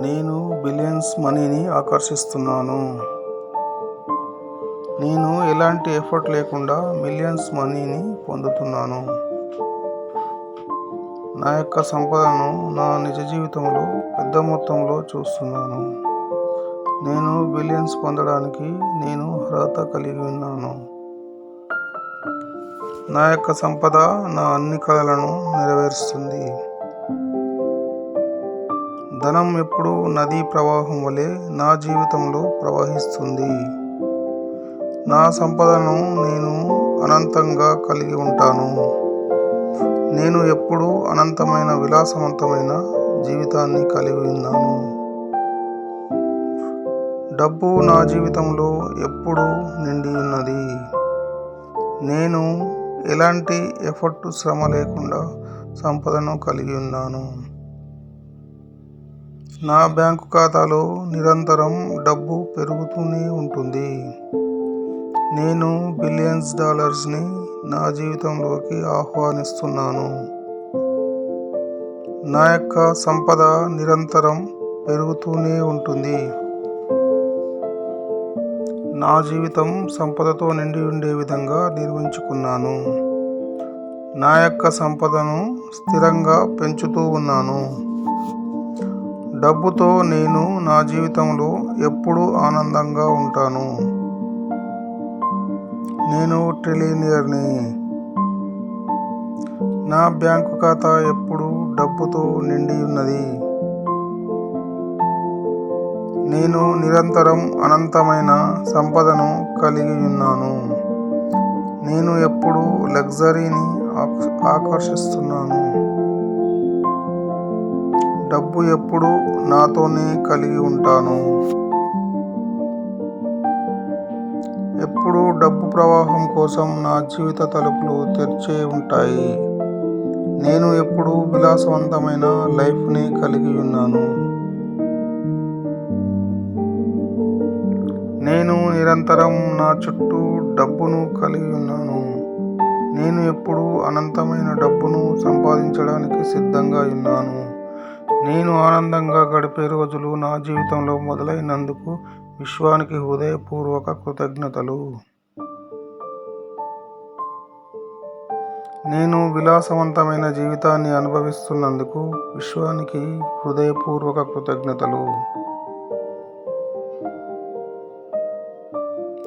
నేను బిలియన్స్ మనీని ఆకర్షిస్తున్నాను. నేను ఎలాంటి ఎఫర్ట్ లేకుండా మిలియన్స్ మనీని పొందుతున్నాను. నా యొక్క సంపదను నా నిజ జీవితంలో పెద్ద మొత్తంలో చూస్తున్నాను. నేను బిలియన్స్ పొందడానికి నేను అర్హత కలిగి ఉన్నాను. నా యొక్క సంపద నా అన్ని కళలను నెరవేరుస్తుంది. ధనం ఎప్పుడు నదీ ప్రవాహం వలె నా జీవితంలో ప్రవహిస్తుంది. నా సంపదను నేను అనంతంగా కలిగి ఉంటాను. నేను ఎప్పుడూ అనంతమైన విలాసవంతమైన జీవితాన్ని కలిగి ఉన్నాను. డబ్బు నా జీవితంలో ఎప్పుడూ నిండి ఉన్నది. నేను ఎలాంటి ఎఫర్ట్ శ్రమ లేకుండా సంపదను కలిగి ఉన్నాను. నా బ్యాంకు ఖాతాలో నిరంతరం డబ్బు పెరుగుతూనే ఉంటుంది. నేను బిలియన్స్ డాలర్స్ని నా జీవితంలోకి ఆహ్వానిస్తున్నాను. నా యొక్క సంపద నిరంతరం పెరుగుతూనే ఉంటుంది. నా జీవితం సంపదతో నిండి ఉండే విధంగా నిర్మించుకున్నాను. నా యొక్క సంపదను స్థిరంగా పెంచుతూ ఉన్నాను. డబ్బుతో నేను నా జీవితంలో ఎప్పుడూ ఆనందంగా ఉంటాను. నేను ట్రిలినియర్ని నా బ్యాంకు ఖాతా ఎప్పుడు డబ్బుతో నిండి ఉన్నది. నేను నిరంతరం అనంతమైన సంపదను కలిగి ఉన్నాను. నేను ఎప్పుడూ లగ్జరీని ఆకర్షిస్తున్నాను. డబ్బు ఎప్పుడు నాతోనే కలిగి ఉంటాను. ఎప్పుడు డబ్బు ప్రవాహం కోసం నా జీవిత తలుపులు తెరిచే ఉంటాయి. నేను ఎప్పుడు విలాసవంతమైన లైఫ్ని కలిగి ఉన్నాను. నేను నిరంతరం నా చుట్టూ డబ్బును కలిగి ఉన్నాను. నేను ఎప్పుడూ అనంతమైన డబ్బును సంపాదించడానికి సిద్ధంగా ఉన్నాను. నేను ఆనందంగా గడిపే రోజులు నా జీవితంలో మొదలైనందుకు విశ్వానికి హృదయపూర్వక కృతజ్ఞతలు. నేను విలాసవంతమైన జీవితాన్ని అనుభవిస్తున్నందుకు విశ్వానికి హృదయపూర్వక కృతజ్ఞతలు.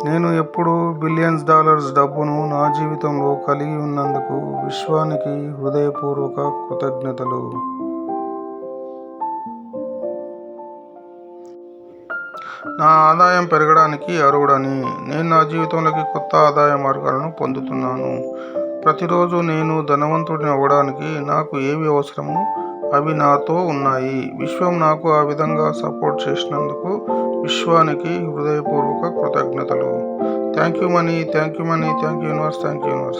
నేను ఎప్పుడు బిలియన్స్ డాలర్స్ డబ్బును నా జీవితంలో కలిగి ఉన్నందుకు విశ్వానికి హృదయపూర్వక కృతజ్ఞతలు. నా ఆదాయం పెరగడానికి అర్హుడని నేను నా జీవితంలోకి కొత్త ఆదాయ మార్గాలను పొందుతున్నాను. ప్రతిరోజు నేను ధనవంతుడిని అవ్వడానికి నాకు ఏవి అవసరమో? అవి నాతో ఉన్నాయి. విశ్వం నాకు ఆ విధంగా సపోర్ట్ చేసినందుకు విశ్వానికి హృదయపూర్వక కృతజ్ఞతలు. Thank you money thank you money thank you universe thank you universe.